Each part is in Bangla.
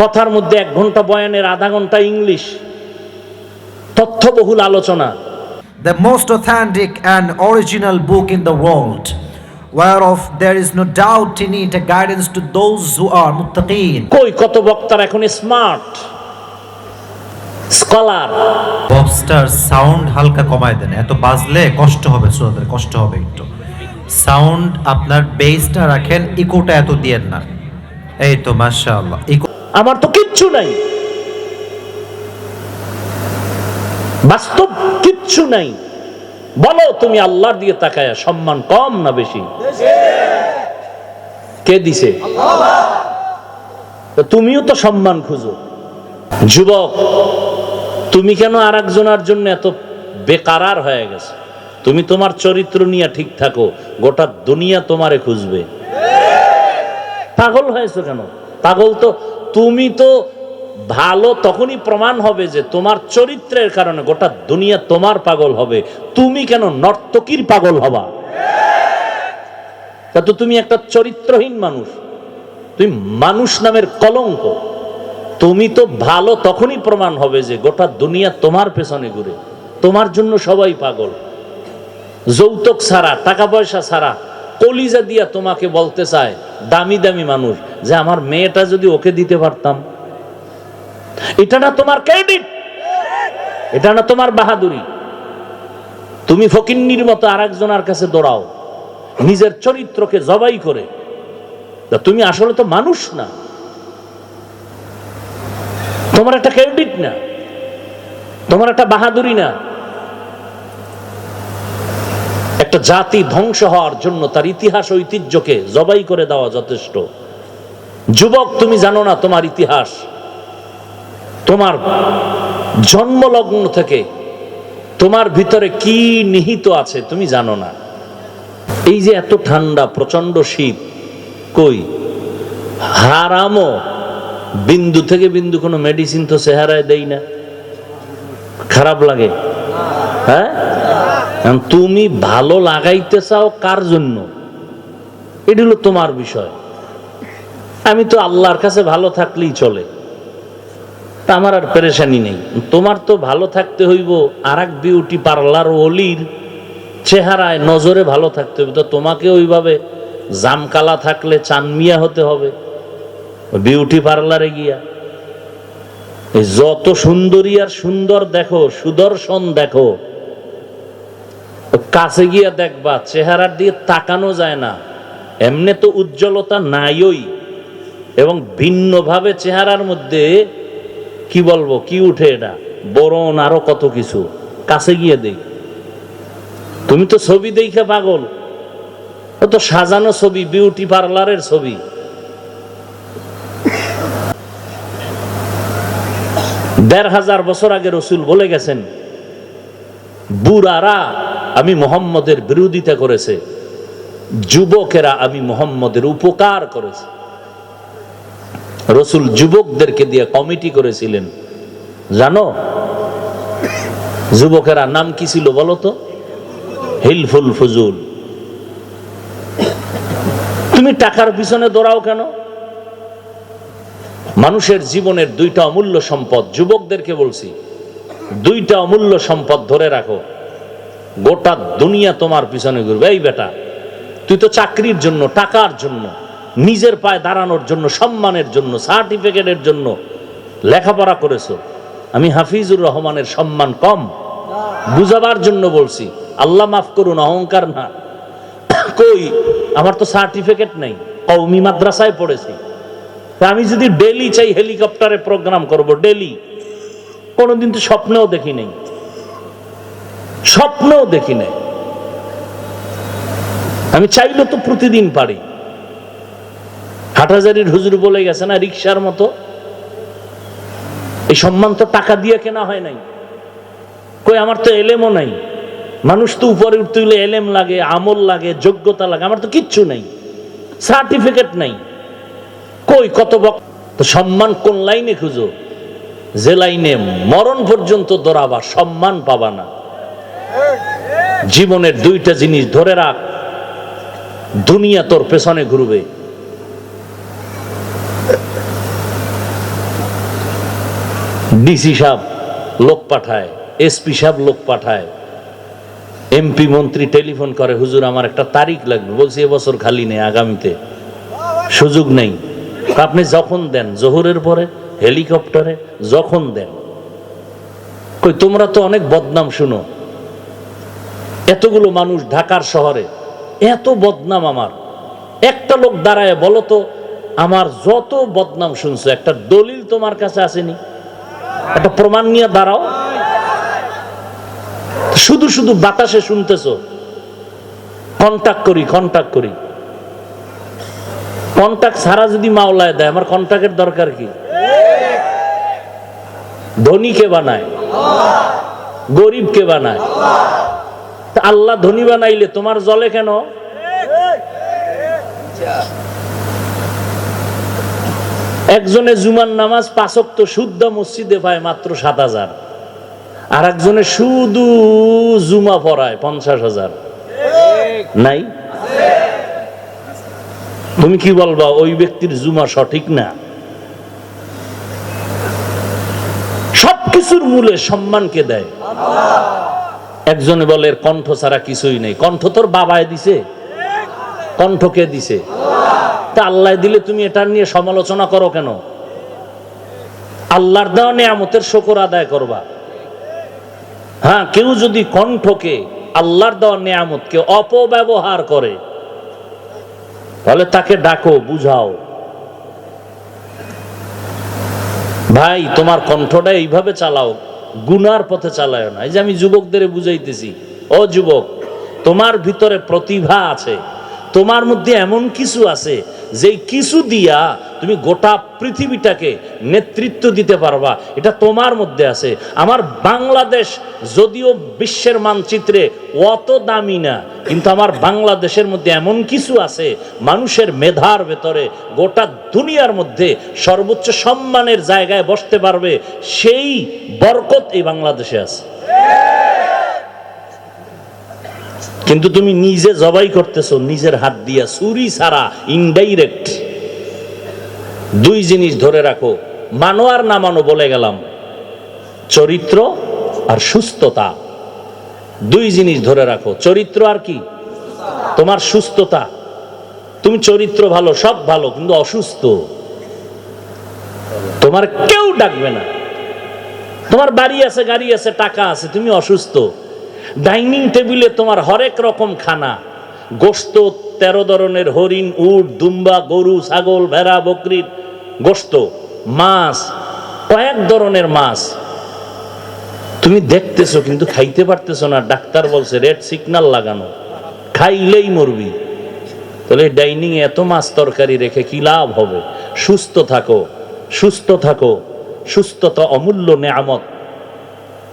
কথার মধ্যে এক ঘণ্টা বয়ানের আধা ঘণ্টা ইংলিশ তথ্যবহুল আলোচনা। The most authentic and original book in the world, whereof there is no doubt in it a guidance to those who are muttaqeen. কই কত বক্তার এখন স্মার্ট স্কলার বক্সটার সাউন্ড হালকা কমায় দেন এত বাজলে কষ্ট হবে শ্রোতাদের কষ্ট হবে একটু। সাউন্ড আপনার বেসটা রাখেন ইকোটা এত দিয়েন না। এই তো মাশাআল্লাহ ইকো আমার তো কিচ্ছু নাই। বাস্তব কিচ্ছু নাই। বলো, তুমি আল্লাহর দিয়ে তাকায় সম্মান কম না বেশি? কে দিছে? তুমিও তো সম্মান খুঁজো। যুবক, তুমি কেন আর একজনের জন্য এত বেকারার হয়ে গেছে? তুমি তোমার চরিত্র নিয়ে ঠিক থাকো, গোটা দুনিয়া তোমারে খুঁজবে। পাগল হয়েছো কেন? পাগল তো তুমি তো ভালো তখনই প্রমাণ হবে যে তোমার চরিত্রের কারণে গোটা দুনিয়া তোমার পাগল হবে। তুমি কেন নর্তকীর পাগল হবা? তা তো তুমি একটা চরিত্রহীন মানুষ। তুমি মানুষ নামের কলঙ্ক। তুমি তো ভালো তখনই প্রমাণ হবে যে গোটা দুনিয়া তোমার পেছনে ঘুরে। তোমার জন্য সবাই পাগল। যৌতুক ছাড়া, টাকা পয়সা ছাড়া কলিজা দিয়া তোমাকে বলতে চায়, দামি দামি মানুষ, যে আমার মেয়েটা যদি ওকে দিতে পারতাম। এটা না তোমার ক্রেডিট, এটা না তোমার বাহাদুরি। তুমি ফকিন্নির মতো আর একজনের কাছে দৌড়াও, নিজের চরিত্রকে জবাই করে। তুমি আসলে তো মানুষ না। তোমার একটা ক্রেডিট না। তোমার একটা বাহাদুরি না। একটা জাতি ধ্বংস হওয়ার জন্য তার ইতিহাস ঐতিহ্যকে জবাই করে দেওয়া যথেষ্ট। যুবক, তুমি জানো না তোমার ইতিহাস। তোমার জন্মলগ্ন থেকে তোমার ভিতরে কি নিহিত আছে তুমি জানো না। এই যে এত ঠান্ডা প্রচণ্ড শীত, কই? হারামও বিন্দু থেকে বিন্দু কোনো মেডিসিন তো চেহারায় দেই না। খারাপ লাগে। হ্যাঁ? তুমি ভালো লাগাইতে চাও কার জন্য? এটি হলো তোমার বিষয়। আমি তো আল্লাহর কাছে ভালো থাকলেই চলে। আমার আর পেরেশানি নেই। তোমার তো ভালো থাকতে হইব আর এক বিউটি পার্লার অলির চেহারায় নজরে ভালো থাকতে হবে তো তোমাকে ওইভাবে জামকালা থাকলে চানমিয়া হতে হবে, বিউটি পার্লারে গিয়া। যত সুন্দরী আর সুন্দর দেখো, সুদর্শন দেখো কাছে গিয়া দেখবা চেহারার দিয়ে তাকানো যায় না। এমনি তো উজ্জ্বলতা নাইই এবং ভিন্নভাবে চেহারার মধ্যে, কি বলব, কি উঠে এটা? বরণ আরও কত কিছু। কাছে গিয়ে দেখ। তুমি তো ছবি দেখে পাগল। তো সাজানো ছবি বিউটি পার্লারের ছবি। দেড় হাজার বছর আগে রসুল বলে গেছেন, বুড়ারা আমি মোহাম্মদের বিরোধিতা করেছে। যুবকেরা আমি মোহাম্মদের উপকার করেছে। রসুল যুবকদেরকে দিয়ে কমিটি করেছিলেন। জানো? যুবকেরা নাম কি ছিল বলতো হিলফুল ফুজুল। তুমি টাকার পিছনে দৌড়াও কেন? মানুষের জীবনের দুইটা অমূল্য সম্পদ, যুবকদেরকে বলছি, দুইটা অমূল্য সম্পদ ধরে রাখো। গোটা দুনিয়া তোমার পিছনে ঘুরবে। এই বেটা, তুই তো চাকরির জন্য, টাকার জন্য, নিজের পায়ে দাঁড়ানোর জন্য, সম্মানের জন্য সার্টিফিকেটের জন্য লেখাপড়া করেছ। আমি হাফিজুর রহমানের সম্মান কম। বুঝাবার জন্য বলছি, আল্লাহ মাফ করুন, অহংকার না। কই, আমার তো সার্টিফিকেট নেই কৌমি মাদ্রাসায় পড়েছি। আমি যদি ডেলি চাই হেলিকপ্টারে প্রোগ্রাম করব ডেলি কোনোদিন তো স্বপ্নেও দেখি নেই। স্বপ্নেও দেখি নাই। আমি চাইলে তো প্রতিদিন পারি। হাটাজারির হুজুর বলে গেছে না রিক্সার মতো এই সম্মান তো টাকা দিয়ে কেনা হয় নাই। কই, আমার তো এলেমও নাই। মানুষ তো উপরে উঠতে গেলে এলেম লাগে, আমল লাগে, যোগ্যতা লাগে, আমার তো কিচ্ছু নাই। সার্টিফিকেট নাই। কই, কত তো সম্মান কোন লাইনে খুঁজো? যে লাইনে মরণ পর্যন্ত দৌড়াবা সম্মান পাবা না। জীবনের দুইটা জিনিস ধরে রাখ। দুনিয়া তোর পেছনে ঘুরবে। ডিসি সাহেব লোক পাঠায়, এসপি সাহেব লোক পাঠায়। এমপি মন্ত্রী টেলিফোন করে, হুজুর, আমার একটা তারিখ লাগবে। বলছি এবছর খালি নেই, আগামীতে। সুযোগ নেই। আপনি যখন দেন, জোহরের পরে, হেলিকপ্টারে, যখন দেন। কই, তোমরা তো অনেক বদনাম শুনো। এতগুলো মানুষ ঢাকার শহরে, এত বদনাম আমার। একটা লোক দাঁড়ায় বলো তো, আমার যত বদনাম শুনছো, একটা দলিল তোমার কাছে আসেনি? একটা প্রমাণ নিয়ে দাঁড়াও। শুধু শুধু বাতাসে শুনতেছ। কন্টাক্ট করি কন্টাক্ট করি। কন্টাক্ট ছাড়া যদি মাওলায় দেয়, আমার কন্টাক্টের দরকার কি? ধনীকে বানায়, গরিবকে বানায়। তা আল্লাহ ধনী বানাইলে তোমার জলে কেন? একজনে জুমার নামাজ পাচক তো শুদ্ধ মসজিদে পায় মাত্র সাত হাজার। আর একজনে শুধু জুমা পড়ায় পঞ্চাশ হাজার। নাই? তুমি কি বলবা, ওই ব্যক্তির জুমা সঠিক না? সবকিছুর মূলে সম্মানকে দেয়। একজনে বলে কণ্ঠ ছাড়া কিছুই নেই। কণ্ঠ তোর বাবায় দিছে। কণ্ঠ কে দিছে? তা আল্লাহ দিলে তুমি এটা নিয়ে সমালোচনা করো কেন? আল্লাহর দেওয়া নিয়ামতের শকর আদায় করবা। হ্যাঁ কেউ যদি কণ্ঠকে, আল্লাহর দেওয়া নিয়ামতকে অপব্যবহার করে, তাহলে তাকে ডাকো, বুঝাও। ভাই, তোমার কণ্ঠটা এইভাবে চালাও। গুনার পথে চালায় না। এই যে আমি যুবকদের বুঝাইতেছি, ও যুবক, তোমার ভিতরে প্রতিভা আছে, তোমার মধ্যে এমন কিছু আছে যে কিছু দিয়া তুমি গোটা পৃথিবীটাকে নেতৃত্ব দিতে পারবা, এটা তোমার মধ্যে আছে। আমার বাংলাদেশ যদিও বিশ্বের মানচিত্রে অত দামি না, কিন্তু আমার বাংলাদেশের মধ্যে এমন কিছু আছে, মানুষের মেধার ভেতরে গোটা দুনিয়ার মধ্যে সর্বোচ্চ সম্মানের জায়গায় বসতে পারবে, সেই বরকত এই বাংলাদেশে আছে। কিন্তু তুমি নিজে জবাই করতেছো, নিজের হাত দিয়া। চুরি ছাড়া ইনডাইরেক্ট দুই জিনিস ধরে রাখো, মানো আর না মানো বলে গেলাম। চরিত্র আর সুস্থতা। দুই জিনিস ধরে রাখো, চরিত্র আর কি? তোমার সুস্থতা। তুমি চরিত্র ভালো, সব ভালো, কিন্তু অসুস্থ। তোমার কেউ ডাকবে না। তোমার বাড়ি আছে, গাড়ি আছে, টাকা আছে, তুমি অসুস্থ। ডাইনিং টেবিলে তোমার হরেক রকম খানা। গোস্ত তেরো ধরনের হরিণ, উট, দুম্বা, গরু, ছাগল, ভেড়া, বকরির গোস্ত মাছ, কয়েক ধরনের মাছ। তুমি দেখতেছো কিন্তু খাইতে পারতেছো না, ডাক্তার বলছে রেড সিগন্যাল লাগানো। খাইলেই মরবি। তাহলে ডাইনিং এত মাছ তরকারি রেখে কি লাভ হবে? সুস্থ থাকো সুস্থ থাকো, সুস্থতা অমূল্য নেয়ামত।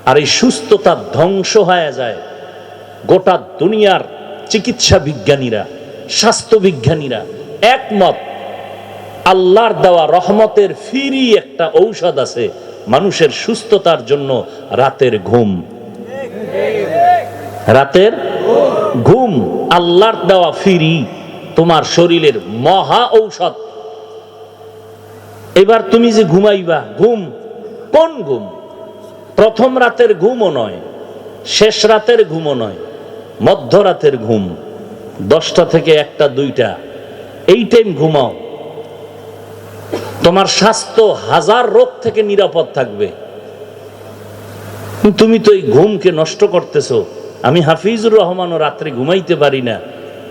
আর এই সুস্থতা ধ্বংস হয়ে যায়। গোটা দুনিয়ার চিকিৎসা বিজ্ঞানীরা, স্বাস্থ্য বিজ্ঞানীরা একমত, আল্লাহর দেওয়া রহমতের ফিরি একটা ঔষধ আছে মানুষের সুস্থতার জন্য রাতের ঘুম। রাতের ঘুম আল্লাহর দেওয়া ফিরি, তোমার শরীরের মহা ঔষধ। এবার তুমি যে ঘুমাইবা, ঘুম কোন ঘুম? প্রথম রাতের ঘুমও নয়, শেষ রাতের ঘুমও নয়, মধ্যরাতের ঘুম, দশটা থেকে একটা, দুইটা। এই টাইম ঘুমাও। তোমার স্বাস্থ্য হাজার রোগ থেকে নিরাপদ থাকবে। তুমি তো এই ঘুমকে নষ্ট করতেছো। আমি হাফিজুর রহমানও রাত্রে ঘুমাইতে পারি না।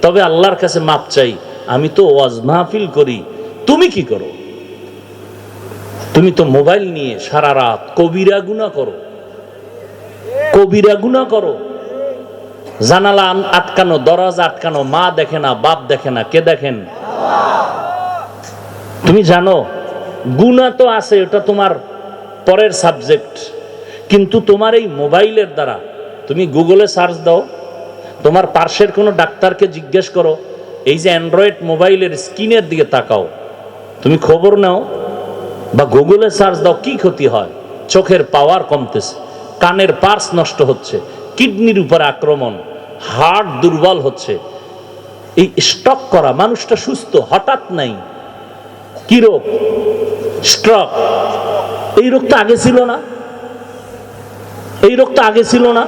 তবে আল্লাহর কাছে মাপ চাই। আমি তো ওয়াজ মাহফিল করি। তুমি কি করো? তুমি তো মোবাইল নিয়ে সারা রাত কবিরা গুণা করো। কবিরা গুণা করো। জানালা আটকানো, দরজা আটকানো, মা দেখে না, বাপ দেখে না, কে দেখেন? তুমি জানো, গুণা তো আছে, ওটা তোমার পরের সাবজেক্ট। কিন্তু তোমার এই মোবাইলের দ্বারা, তুমি গুগলে সার্চ দাও, তোমার পার্শ্বের কোনো ডাক্তারকে জিজ্ঞেস করো, এই যে অ্যান্ড্রয়েড মোবাইলের স্ক্রিনের দিকে তাকাও, তুমি খবর নাও বা গুগলে সার্চ দাও কি ক্ষতি হয়, চোখের পাওয়ার কমতেছে, কানের পার্স নষ্ট হচ্ছে কিডনির উপর আক্রমণ হার্ট দুর্বল হচ্ছে, এই স্টক করা, মানুষটা সুস্থ, হঠাৎ নাই, কি রোগ? স্ট্রক এই রোগ তো আগে ছিল না, এই রোগ তো আগে ছিল না,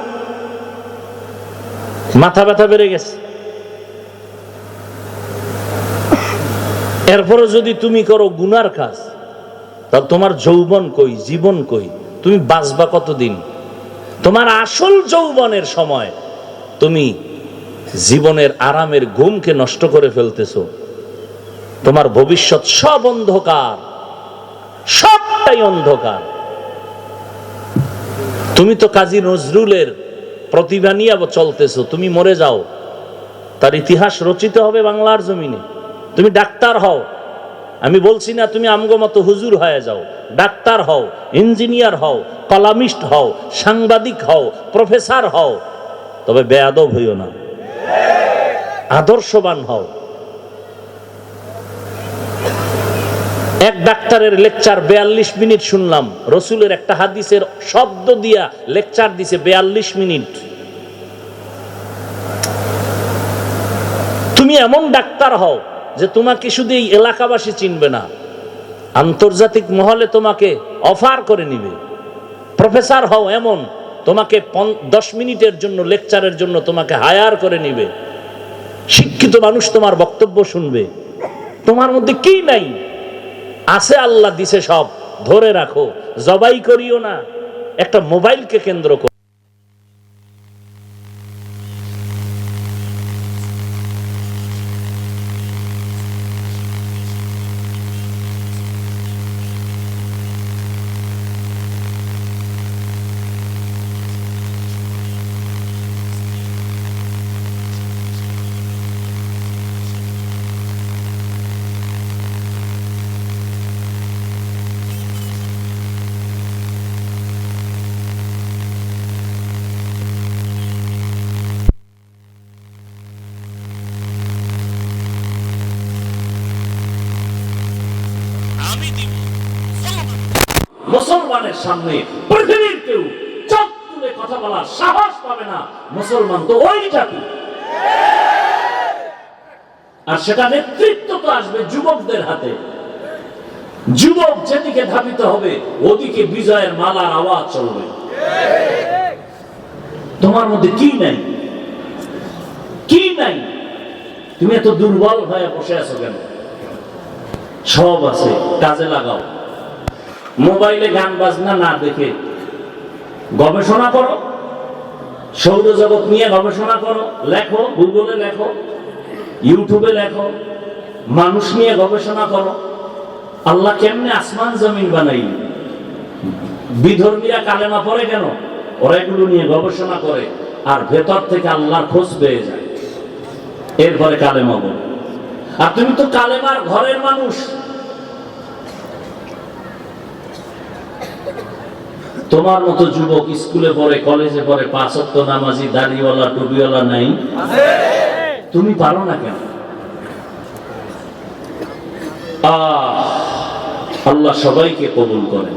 মাথা ব্যথা বেড়ে গেছে এরপরে যদি তুমি করো গুনার কাজ তা তোমার যৌবন কই, জীবন কই? তুমি বাঁচবা কতদিন? তোমার আসল যৌবনের সময় তুমি জীবনের আরামের ঘুমকে নষ্ট করে ফেলতেছ। তোমার ভবিষ্যৎ সব অন্ধকার, সবটাই অন্ধকার। তুমি তো কাজী নজরুলের প্রতিভা নিয়ে চলতেছো, তুমি মরে যাও। তার ইতিহাস রচিত হবে বাংলার জমিনে। তুমি ডাক্তার হও। আমি বলছি না তুমি আমগো মতো হুজুর হয়ে যাও, ডাক্তার হও, ইঞ্জিনিয়ার হও, কলামিস্ট হও, সাংবাদিক হও, প্রফেসর হও। তবে বেয়াদব হইও না। আদর্শবান হও। এক ডাক্তারের লেকচার বেয়াল্লিশ মিনিট শুনলাম, রসুলের একটা হাদিসের শব্দ দিয়া লেকচার দিছে বেয়াল্লিশ মিনিট। তুমি এমন ডাক্তার হও যে তোমাকে শুধু এই এলাকাবাসী চিনবে না, আন্তর্জাতিক মহলে তোমাকে অফার করে নিবে। প্রফেসর হও এমন, তোমাকে দশ মিনিটের জন্য লেকচারের জন্য তোমাকে হায়ার করে নিবে। শিক্ষিত মানুষ তোমার বক্তব্য শুনবে। তোমার মধ্যে কি নাই? আছে আল্লাহ দিছে সব, ধরে রাখো, জবাই করিও না। একটা মোবাইলকে কেন্দ্র করে। মুসলমানের সামনে পৃথিবীর কেউ চোখ তুলে কথা বলার সাহস পাবে না। মুসলমান তো ওই জাতি আর সেটা নেতৃত্ব তো আসবে যুবকদের হাতে। যুবক যেদিকে ধাবিত হবে, ওদিকে বিজয়ের মালার আওয়াজ চলবে। তোমার মধ্যে কি নাই? কি নাই? তুমি এত দুর্বল হয়ে বসে আছো কেন? সব আছে, কাজে লাগাও। মোবাইলে গান বাজনা না দেখে গবেষণা করো, সৌরজগৎ নিয়ে গবেষণা করো, লেখো গুগলে লেখো ইউটিউবে লেখো, মানুষ নিয়ে গবেষণা করো। আল্লাহ কেমনে আসমান, জমিন বানাই? বিধর্মীরা কালেমা পড়ে কেন? ওরা এগুলো নিয়ে গবেষণা করে আর ভেতর থেকে আল্লাহর খোঁজ পেয়ে যায়। এরপরে কালেমা বলে। আর তুমি তো কালেমার ঘরের মানুষ। তোমার মতো যুবক স্কুলে পড়ে, কলেজে পড়ে পাঁচত্ব নামাজি, দাড়িওয়ালা, টুপিওয়ালা নাই। তুমি পারো না কেন? আল্লাহ সবাইকে কবুল করে।